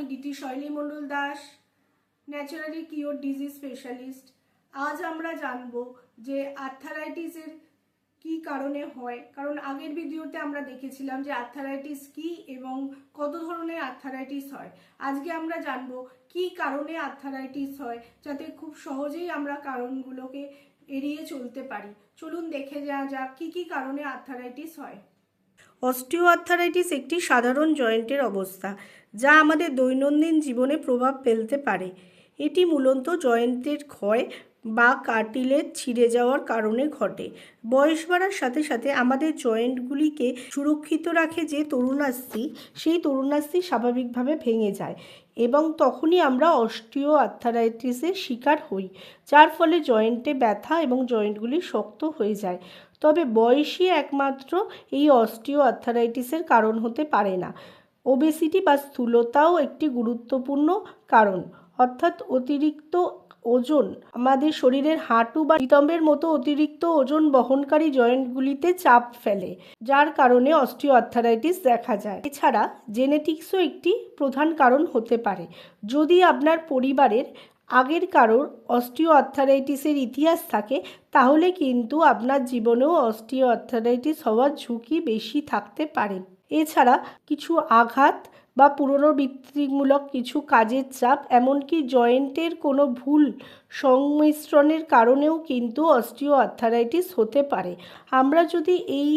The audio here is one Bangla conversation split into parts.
বলছি Shaili Mondal Das, naturally cure disease specialist. আজ আমরা জানব যে আর্থারাইটিসের কি কারণে হয়। কারণ আগের ভিডিওতে আমরা দেখেছিলাম যে আর্থারাইটিস কি এবং কত ধরনের আর্থারাইটিস হয়। আজকে আমরা জানব কি কারণে আর্থারাইটিস হয়, যাতে খুব সহজেই আমরা কারণগুলোকে এড়িয়ে চলতে পারি। চলুন দেখে যাওয়া যাক কি কি কারণে আর্থারাইটিস হয়। অস্টিওআর্থারাইটিস একটি সাধারণ জয়েন্টের অবস্থা, যা আমাদের দৈনন্দিন জীবনে প্রভাব ফেলতে পারে। এটি মূলত জয়েন্টের ক্ষয় বা কার্টিলেজ ছিঁড়ে যাওয়ার কারণে ঘটে। বয়স বাড়ার সাথে সাথে আমাদের জয়েন্টগুলিকে সুরক্ষিত রাখে যে তরুণাস্থি সেই তরুণাস্থি স্বাভাবিকভাবে ভেঙে যায় এবং তখনই আমরা অস্টিও আর্থারাইটিসের শিকার হই, যার ফলে জয়েন্টে ব্যথা এবং জয়েন্টগুলি শক্ত হয়ে যায়। তবে বয়সই একমাত্র এই অস্টিও আর্থারাইটিসের কারণ হতে পারে না। ওবেসিটি বা স্থূলতাও একটি গুরুত্বপূর্ণ কারণ। অর্থাৎ অতিরিক্ত ওজন। আমাদের শরীরের হাঁটু বা নিতম্বের মতো অতিরিক্ত ওজন বহনকারী জয়েন্টগুলিতে চাপ ফেলে, যার কারণে অস্টিও আর্থারাইটিস দেখা যায়। এছাড়া জেনেটিক্সও একটি প্রধান কারণ হতে পারে। যদি আপনার পরিবারের আগের কারোর অস্টিও আর্থারাইটিসের ইতিহাস থাকে, তাহলে কিন্তু আপনার জীবনেও অস্টিও আর্থারাইটিস হওয়ার ঝুঁকি বেশি থাকতে পারে। এছাড়া কিছু আঘাত বা পুনরাবৃত্তিমূলক কিছু কাজের চাপ, এমনকি জয়েন্টের কোনো ভুল সংমিশ্রণের কারণেও কিন্তু অস্টিও আর্থারাইটিস হতে পারে। আমরা যদি এই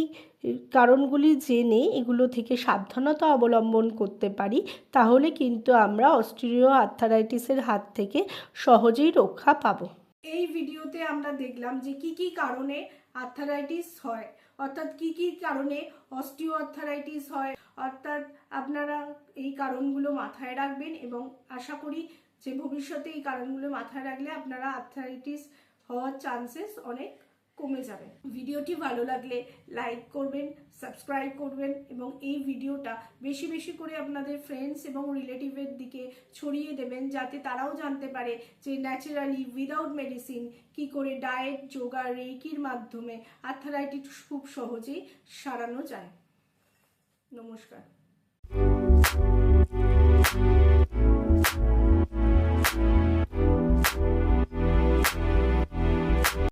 কারণগুলি জেনে এগুলো থেকে সাবধানতা অবলম্বন করতে পারি, তাহলে কিন্তু আমরা অস্ট্রিও আর্থারাইটিসের হাত থেকে সহজেই রক্ষা পাবো। এই ভিডিওতে আমরা দেখলাম যে কি কি কারণে আর্থারাইটিস হয়। অর্থাৎ কি কি কারণে অস্টিও আর্থারাইটিস হয়। অর্থাৎ আপনারা এই কারণগুলো মাথায় রাখবেন এবং আশা করি যে ভবিষ্যতে এই কারণগুলো মাথায় রাখলে আপনারা আর্থারাইটিস হওয়ার চান্সেস অনেক কমে যাবে। ভিডিওটি ভালো লাগলে লাইক করবেন সাবস্ক্রাইব করবেন এবং এই ভিডিওটা বেশি বেশি করে আপনাদের ফ্রেন্ডস এবং রিলেটিভের দিকে ছড়িয়ে দেবেন, যাতে তারাও জানতে পারে যে ন্যাচারালি উইদাউট মেডিসিন কি করে ডায়েট যোগা রেকির মাধ্যমে আর্থারাইটিস খুব সহজেই সারানো যায়। নমস্কার।